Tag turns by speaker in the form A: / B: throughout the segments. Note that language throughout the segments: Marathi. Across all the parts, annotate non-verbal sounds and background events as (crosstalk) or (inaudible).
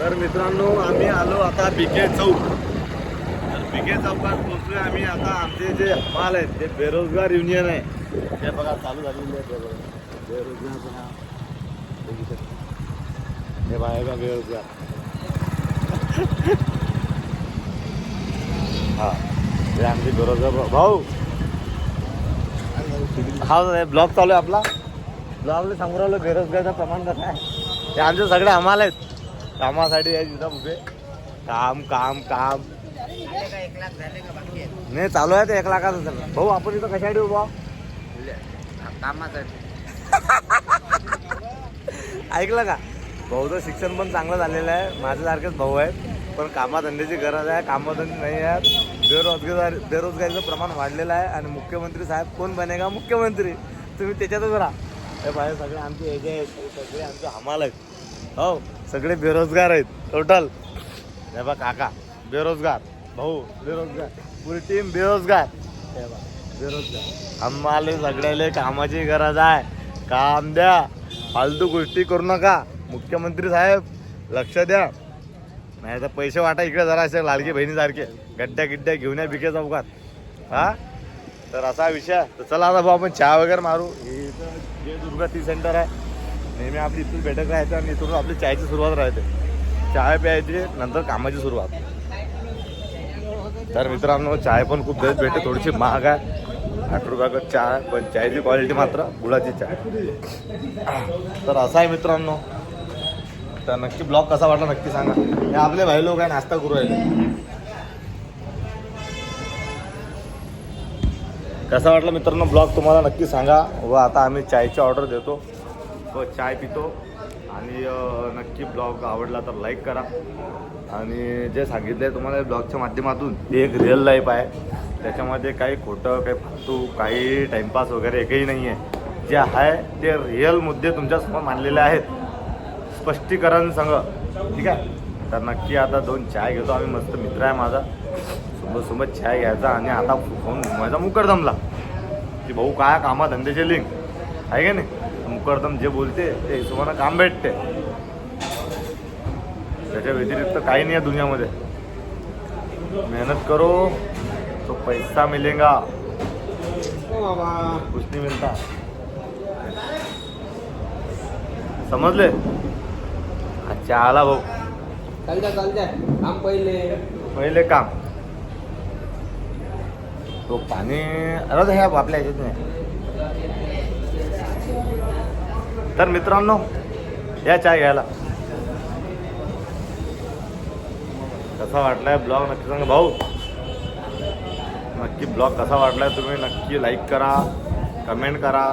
A: तर मित्रांनो आम्ही आलो आता बिके चौक. तर बिके चौकात पोहोचलो आम्ही. आता आमचे जे हमाल आहेत ते बेरोजगार युनियन आहे. ते बघा चालू झालेली आहे बेरोजगार बघू हे बाहेर का बेरोजगार. हा. ते आमचे बेरोजगार भाऊ- भाऊ. हा ब्लॉग चालू आहे आपला. ब्लॉगला सांगू राहिलो बेरोजगारचं प्रमाण कसं आहे ते आमचे सगळे हमाल आहेत. कामासाठी आहे तिथं उभे काम काम काम. नाही चालू आहे ते एक लाखाचं चालू भाऊ आपण इथं कशासाठी उभा
B: कामासाठी (laughs)
A: ऐकलं का? भाऊचं शिक्षण पण चांगलं झालेलं आहे. माझ्यासारखेच भाऊ आहेत. पण कामाधंद्याची गरज आहे. कामधंदे नाही आहेत. बेरोजगार बेरोजगारीचं प्रमाण वाढलेलं आहे. आणि मुख्यमंत्री साहेब कोण बनेगा मुख्यमंत्री. तुम्ही त्याच्यातच राहा. हे बाहेर सगळे आमचे एजे आहेत. सगळे आमचे हमाल आहेत. हो सगळे बेरोजगार आहेत टोटल हे बा काका बेरोजगार भाऊ बेरोजगार पुरी टीम बेरोजगार. हे बा बेरोजगार. आम्हाला सगळ्याला कामाची गरज आहे. काम द्या फालतू गोष्टी करू नका. मुख्यमंत्री साहेब लक्ष द्या. नाही तर पैसे वाटा इकडे जरा असे लाडके बहिणीसारखे. गड्ड्या गिड्ड्या घेऊन या बिके चौकात. हा? तर असा विषय तर चला आता भाऊ आपण चहा वगैरे मारू. हे इथं दुर्गा टी सेंटर आहे. नेहमी आपली इथून भेटत राहायचं आणि इथून आपली चायची सुरुवात राहते. चहा प्यायची नंतर कामाची सुरुवात. तर मित्रांनो चाय पण खूप बेस्ट भेटते. थोडीशी महाग आहे. आठ रुपयाकडे चहा पण चायची क्वालिटी मात्र गुळाची चाय. तर असं आहे मित्रांनो. तर नक्की ब्लॉग कसा वाटला नक्की सांगा. हे आपले भाई लोक आहे नाश्ता करू राहिले. कसा वाटला मित्रांनो ब्लॉग तुम्हाला नक्की सांगा. व आता आम्ही चायची ऑर्डर देतो. व चाय पितो. आणि नक्की ब्लॉग आवडला तर लाईक करा. आणि जे सांगितलं आहे तुम्हाला ब्लॉगच्या माध्यमातून ते एक रिअल लाईफ आहे. त्याच्यामध्ये काही खोटं काही फालतू काही टाईमपास वगैरे एकही नाही आहे जे आहे ते रिअल मुद्दे तुमच्यासमोर मांडलेले आहेत. स्पष्टीकरण संघ ठीक आहे? तर नक्की आता दोन चाय घेतो. आम्ही मस्त मित्र आहे माझा. सोबत चाय घ्यायचा आणि आता फोन घुमायचा मुकरदमला की भाऊ काय कामा धंद्याचे लिंक आहे का नाही? मुकरदम जे बोलते ते हिशोबानं काम भेटते. त्याच्या व्यतिरिक्त काही नाही आहे दुनियामध्ये. मेहनत करो तो पैसा मिलेगा. कुछ नहीं मिलता. समजले? अच्छा आला भाऊ.
B: चालत्या चालत्या काम पहिले.
A: पहिले काम. तो पाणी अरे ह्या आपल्या ह्याच्यात नाही. तर मित्रांनो या चाय घ्यायला. कसा वाटलाय ब्लॉग? नक्की सांगा. भाऊ नक्की ब्लॉग कसा वाटलाय तुम्ही? नक्की लाईक करा कमेंट करा.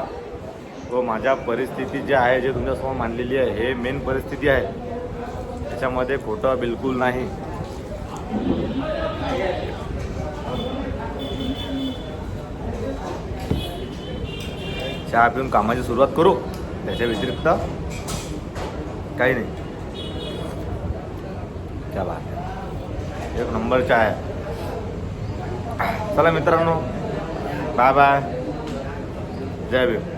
A: व माझ्या परिस्थिती जी आहे जे तुमच्यासमोर मांडलेली आहे हे मेन परिस्थिती आहे. त्याच्यामध्ये खोटं बिलकुल नाही. चहा पिऊन कामाची सुरुवात करू. त्याच्या व्यतिरिक्त काही नाही. क्या बात एक नंबरचा आहे चला मित्रांनो बाय बाय जय भीम.